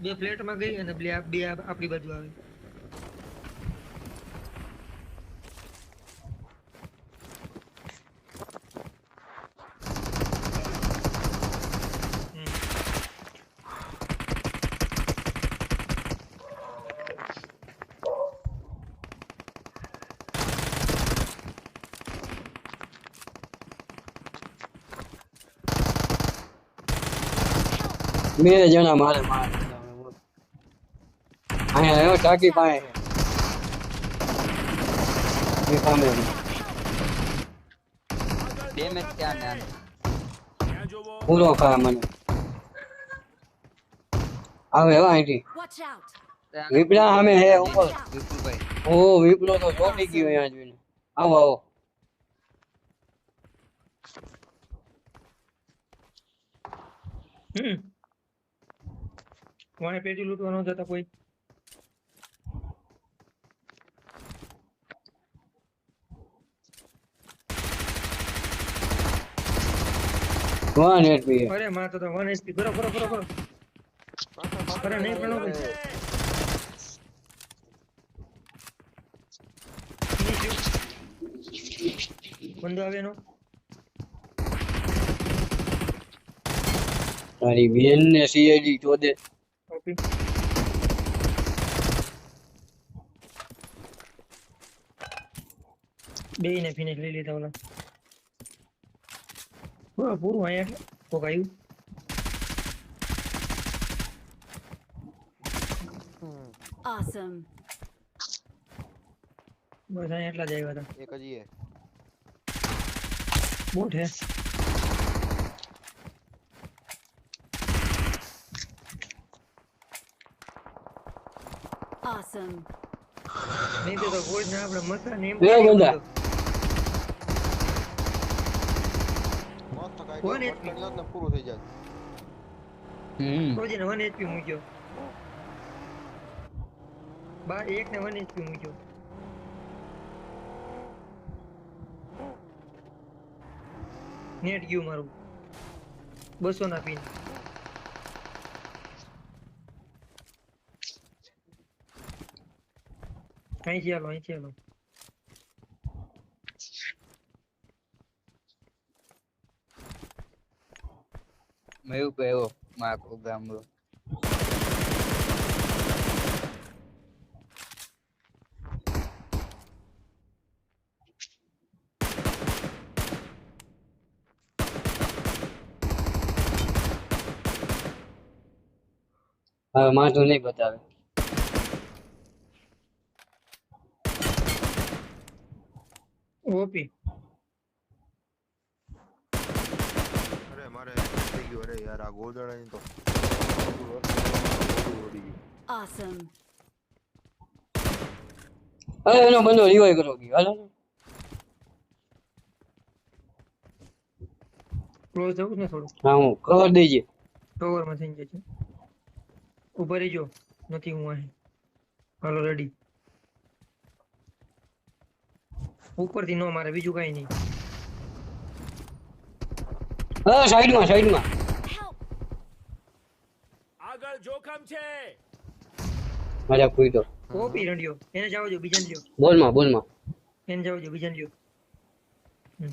બે ફ્લેટમાં ગઈ અને બે આ- બે આ- આપણી બાજુ આવે હમ. બે જણા મારે મારે અહીંયા આવ્યો ટાંકી પાસે. છે. એ સામે. ડેમેજ ક્યાં ને? પૂરો ખા મને. આવે હવે અહીંથી. વિપલા સામે હે ઉપર. ઓ વિપલો તો ચોટી ગયો અહીંયા જોઈને. આવો આવો. હમ. વાણે પેટી લૂંટવા ન જતા કોઈ? વન એચપી અરે માં તો વન એચપી કરો કરો કરો કરો અરે નહીં પણ બંદો આવે એનો. તારી બેન ને સીઆઈડી ચોદે ઓકે બે ને ફિનિશ લઈ લીધા ઓલા. પૂરું પૂરું અહીંયા એટલે કોક આવ્યું Awesome. બસ અહીંયા એટલા જ આવ્યા હતા. એક હજી બોટ હે. Awesome. નહીં તો કોઈ ને આપણે મસા ને એમ બે બંદા. મસ્ત કાંઈ કોણ ગયો, HP? ને પૂરું થઈ જાય હમ રોજીને વન એચપી મૂક્યો બા એક ને વન એચપી મૂક્યો નેટ ગયું મારું બસો ના પિન અહીંથી ચાલો અહીંથી હાલો ગયો મારો પ્રોગ્રામ રો હવે માથું નહીં બતાવે. ઓપી અરે મારે થઈ ગયું. અરે યાર આ ગોદડાની તો Awesome. હવે એનો બંદો રિવાઈ કરો ગયો. હાલો. ક્લોઝ જવું ને થોડું? હા હું કવર દેજે કવરમાં થઈ છે. ઊભા રહીજો. નથી હું અહીં. હાલો રેડી ઉપરથી નો મારે બીજું કઈ નહીં. હા સાઈડમાં સાઈડમાં! આગળ જોખમ છે મજા કુઈ તો કોપી રંડિયો એને જાવ જો બીજાને લ્યો બોલમાં બોલમાં એને જાવ જો બીજાને લ્યો હમ.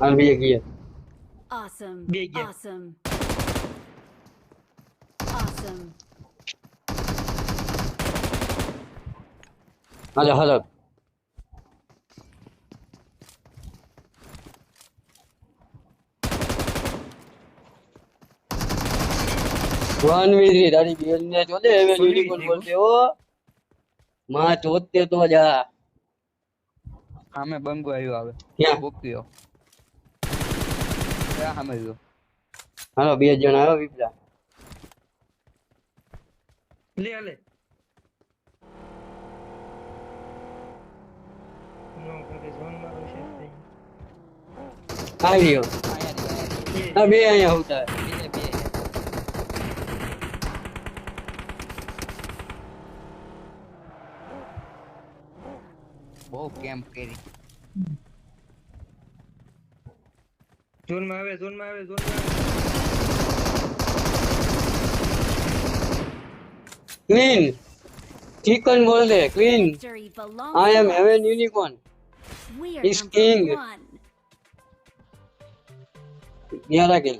હાલ બીજે કીએ Awesome. Big, yeah. Awesome. Awesome. હાલો હાલો વન વી તારી બેન ને ચોદે હવે યુનિકોર્ન. બોલતે હો. માં ચોદતે તો જા. સામે બંગો આવ્યો આવે. ક્યાં? બોક્યો ક્યાં સામે રહ્યો હાલો બે જણા આવ્યો વિપલા. લે હાલે નો કરે ઝોન આવી ગયો બે અહીંયા હોતા બહુ કેમ્પ કરી આવે ઝોનમાં આવે ઝોનમાં આવે clean chicken ball they clean I am. Heaven unicorn We king He's number king. one. ગ્યારહ કિલ